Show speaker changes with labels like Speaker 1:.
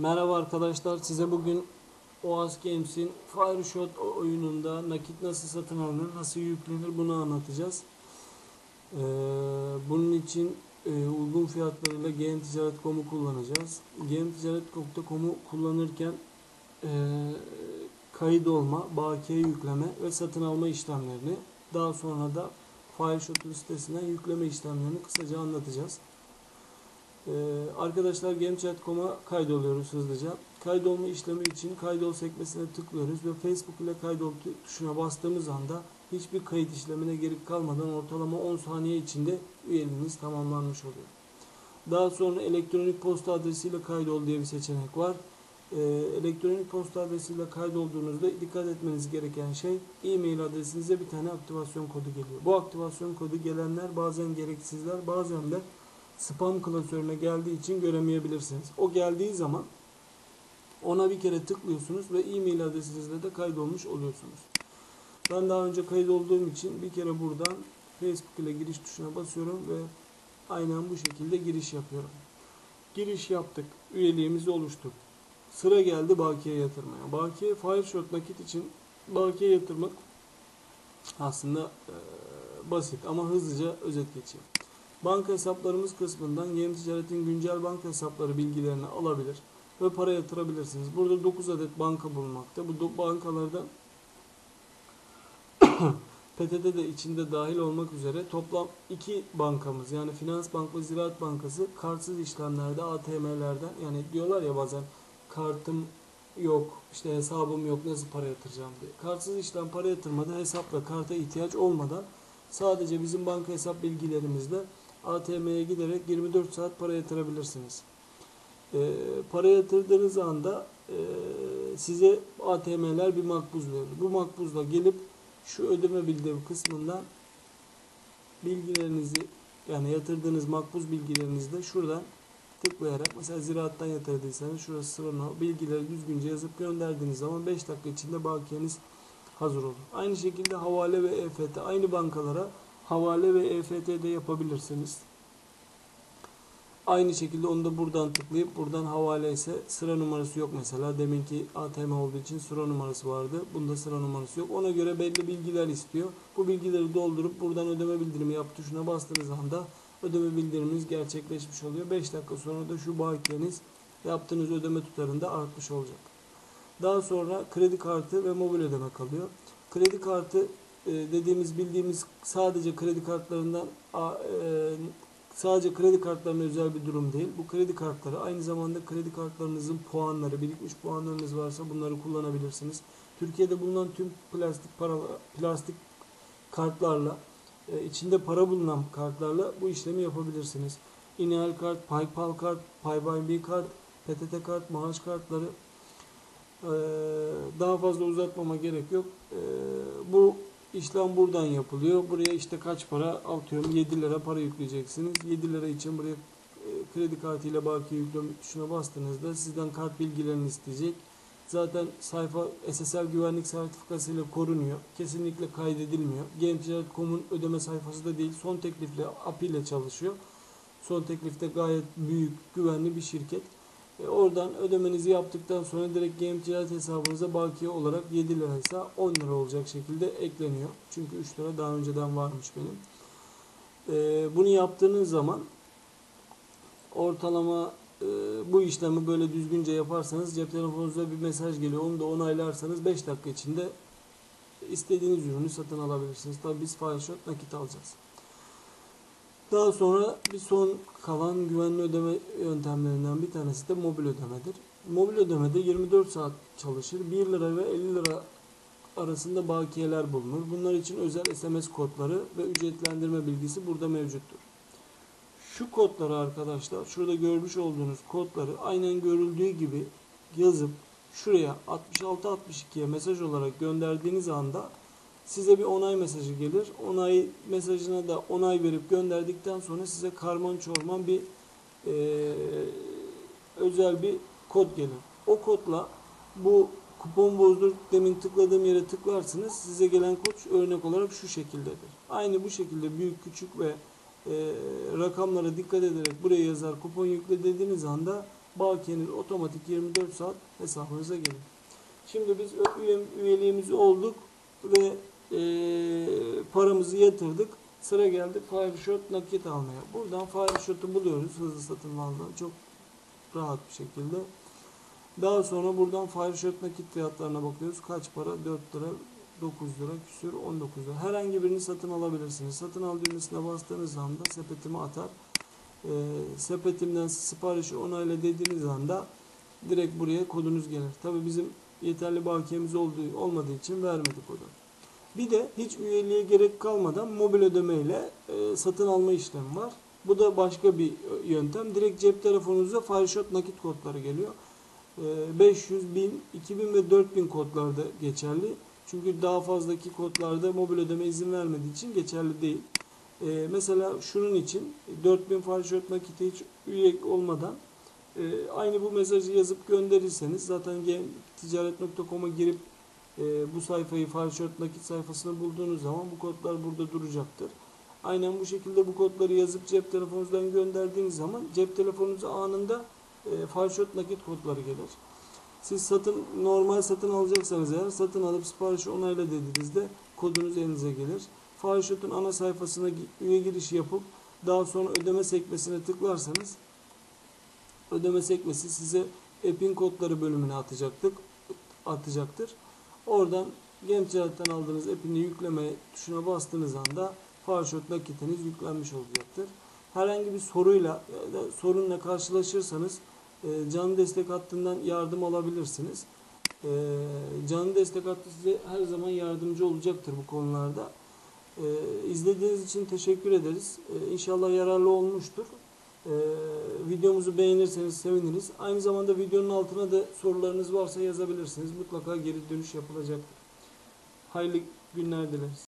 Speaker 1: Merhaba arkadaşlar size bugün Oas Games'in Fire Shot oyununda nakit nasıl satın alınır, nasıl yüklenir bunu anlatacağız. Ee, bunun için e, uygun fiyatlarıyla gmticaret.com'u kullanacağız. gmticaret.com'u kullanırken e, kayıt olma, bakiye yükleme ve satın alma işlemlerini daha sonra da Fire Shot sitesinden yükleme işlemlerini kısaca anlatacağız. Ee, arkadaşlar Gamechat.com'a kaydoluyoruz hızlıca. Kaydolma işlemi için kaydol sekmesine tıklıyoruz ve Facebook ile kaydol tu- tuşuna bastığımız anda hiçbir kayıt işlemine gerek kalmadan ortalama 10 saniye içinde üyeliğiniz tamamlanmış oluyor. Daha sonra elektronik posta adresiyle kaydol diye bir seçenek var. Ee, elektronik posta adresiyle kaydolduğunuzda dikkat etmeniz gereken şey e-mail adresinize bir tane aktivasyon kodu geliyor. Bu aktivasyon kodu gelenler bazen gereksizler bazen de spam klasörüne geldiği için göremeyebilirsiniz. O geldiği zaman ona bir kere tıklıyorsunuz ve e-mail adresinizle de kaydolmuş oluyorsunuz. Ben daha önce kaydolduğum için bir kere buradan Facebook ile giriş tuşuna basıyorum ve aynen bu şekilde giriş yapıyorum. Giriş yaptık. Üyeliğimizi oluşturduk. Sıra geldi bakiye yatırmaya. Bakiye Fireshot nakit için bakiye yatırmak aslında e, basit ama hızlıca özet geçeyim. Banka hesaplarımız kısmından Yem Ticaret'in güncel banka hesapları bilgilerini alabilir ve para yatırabilirsiniz. Burada 9 adet banka bulunmakta. Bu bankalarda PTT de içinde dahil olmak üzere toplam iki bankamız yani Finans Bank ve Ziraat Bankası kartsız işlemlerde ATM'lerden yani diyorlar ya bazen kartım yok işte hesabım yok nasıl para yatıracağım diye. Kartsız işlem para yatırmada hesap ve karta ihtiyaç olmadan sadece bizim banka hesap bilgilerimizle ATM'ye giderek 24 saat para yatırabilirsiniz. Ee, para yatırdığınız anda e, size ATM'ler bir makbuz verir. Bu makbuzla gelip şu ödeme bildirim kısmından bilgilerinizi yani yatırdığınız makbuz bilgilerinizde şuradan tıklayarak mesela ziraattan yatırdıysanız şurası sırana bilgileri düzgünce yazıp gönderdiğiniz zaman 5 dakika içinde bakiyeniz hazır olur. Aynı şekilde havale ve EFT aynı bankalara havale ve EFT'de yapabilirsiniz. Aynı şekilde onu da buradan tıklayıp buradan havale ise sıra numarası yok mesela. Deminki ATM olduğu için sıra numarası vardı. Bunda sıra numarası yok. Ona göre belli bilgiler istiyor. Bu bilgileri doldurup buradan ödeme bildirimi yap tuşuna bastığınız anda ödeme bildiriminiz gerçekleşmiş oluyor. 5 dakika sonra da şu bakiyeniz yaptığınız ödeme tutarında artmış olacak. Daha sonra kredi kartı ve mobil ödeme kalıyor. Kredi kartı dediğimiz bildiğimiz sadece kredi kartlarından e, sadece kredi kartlarına özel bir durum değil. Bu kredi kartları aynı zamanda kredi kartlarınızın puanları, birikmiş puanlarınız varsa bunları kullanabilirsiniz. Türkiye'de bulunan tüm plastik para plastik kartlarla e, içinde para bulunan kartlarla bu işlemi yapabilirsiniz. İnal kart, PayPal kart, PayByMe kart, PTT kart, maaş kartları daha fazla uzatmama gerek yok. Bu işlem buradan yapılıyor. Buraya işte kaç para atıyorum 7 lira para yükleyeceksiniz. 7 lira için buraya e, kredi kartıyla bakiye yükleme tuşuna bastığınızda sizden kart bilgilerini isteyecek. Zaten sayfa SSL güvenlik sertifikası ile korunuyor. Kesinlikle kaydedilmiyor. Gameticaret.com'un ödeme sayfası da değil. Son teklifle API ile çalışıyor. Son teklifte gayet büyük, güvenli bir şirket. E, oradan ödemenizi yaptıktan sonra direkt Game hesabınıza bakiye olarak 7 liraysa 10 lira olacak şekilde ekleniyor. Çünkü 3 lira daha önceden varmış benim. E, bunu yaptığınız zaman ortalama e, bu işlemi böyle düzgünce yaparsanız cep telefonunuza bir mesaj geliyor. Onu da onaylarsanız 5 dakika içinde istediğiniz ürünü satın alabilirsiniz. Tabii biz Fireshot nakit alacağız. Daha sonra bir son kalan güvenli ödeme yöntemlerinden bir tanesi de mobil ödemedir. Mobil ödemede 24 saat çalışır. 1 lira ve 50 lira arasında bakiyeler bulunur. Bunlar için özel SMS kodları ve ücretlendirme bilgisi burada mevcuttur. Şu kodları arkadaşlar, şurada görmüş olduğunuz kodları aynen görüldüğü gibi yazıp şuraya 66-62'ye mesaj olarak gönderdiğiniz anda size bir onay mesajı gelir. Onay mesajına da onay verip gönderdikten sonra size karman çorman bir eee, özel bir kod gelir. O kodla bu kupon bozdur demin tıkladığım yere tıklarsınız. Size gelen kod örnek olarak şu şekildedir. Aynı bu şekilde büyük küçük ve eee, rakamlara dikkat ederek buraya yazar kupon yükle dediğiniz anda Bakiye'nin otomatik 24 saat hesabınıza gelir. Şimdi biz ö- üye, üyeliğimiz olduk ve e, paramızı yatırdık. Sıra geldi Fireshot nakit almaya. Buradan Fireshot'u buluyoruz hızlı satın almadan çok rahat bir şekilde. Daha sonra buradan Fireshot nakit fiyatlarına bakıyoruz. Kaç para? 4 lira, 9 lira, küsür 19 lira. Herhangi birini satın alabilirsiniz. Satın al düğmesine bastığınız anda sepetime atar. Ee, sepetimden siparişi onayla dediğiniz anda direkt buraya kodunuz gelir. Tabi bizim yeterli bakiyemiz olduğu olmadığı için vermedik kodu. Bir de hiç üyeliğe gerek kalmadan mobil ödemeyle e, satın alma işlemi var. Bu da başka bir e, yöntem. Direkt cep telefonunuza Fireshot nakit kodları geliyor. E, 500, 1000, 2000 ve 4000 kodlarda geçerli. Çünkü daha fazlaki kodlarda mobil ödeme izin vermediği için geçerli değil. E, mesela şunun için 4000 Fireshot nakite hiç üye olmadan e, aynı bu mesajı yazıp gönderirseniz zaten ticaret.com'a girip e, bu sayfayı Fireshot nakit sayfasını bulduğunuz zaman bu kodlar burada duracaktır. Aynen bu şekilde bu kodları yazıp cep telefonunuzdan gönderdiğiniz zaman cep telefonunuza anında e, Fireshot nakit kodları gelir. Siz satın normal satın alacaksanız eğer satın alıp siparişi onayla dediğinizde kodunuz elinize gelir. Fireshot'un ana sayfasına üye girişi yapıp daha sonra ödeme sekmesine tıklarsanız ödeme sekmesi size app'in kodları bölümüne atacaktık atacaktır. Oradan Gemticaret'ten aldığınız app'ini yükleme tuşuna bastığınız anda Fireshot nakitiniz yüklenmiş olacaktır. Herhangi bir soruyla da sorunla karşılaşırsanız e, canlı destek hattından yardım alabilirsiniz. E, canlı destek hattı size her zaman yardımcı olacaktır bu konularda. E, izlediğiniz için teşekkür ederiz. E, inşallah yararlı olmuştur. E, videomuzu beğenirseniz seviniriz. Aynı zamanda videonun altına da sorularınız varsa yazabilirsiniz. Mutlaka geri dönüş yapılacaktır. Hayırlı günler dileriz.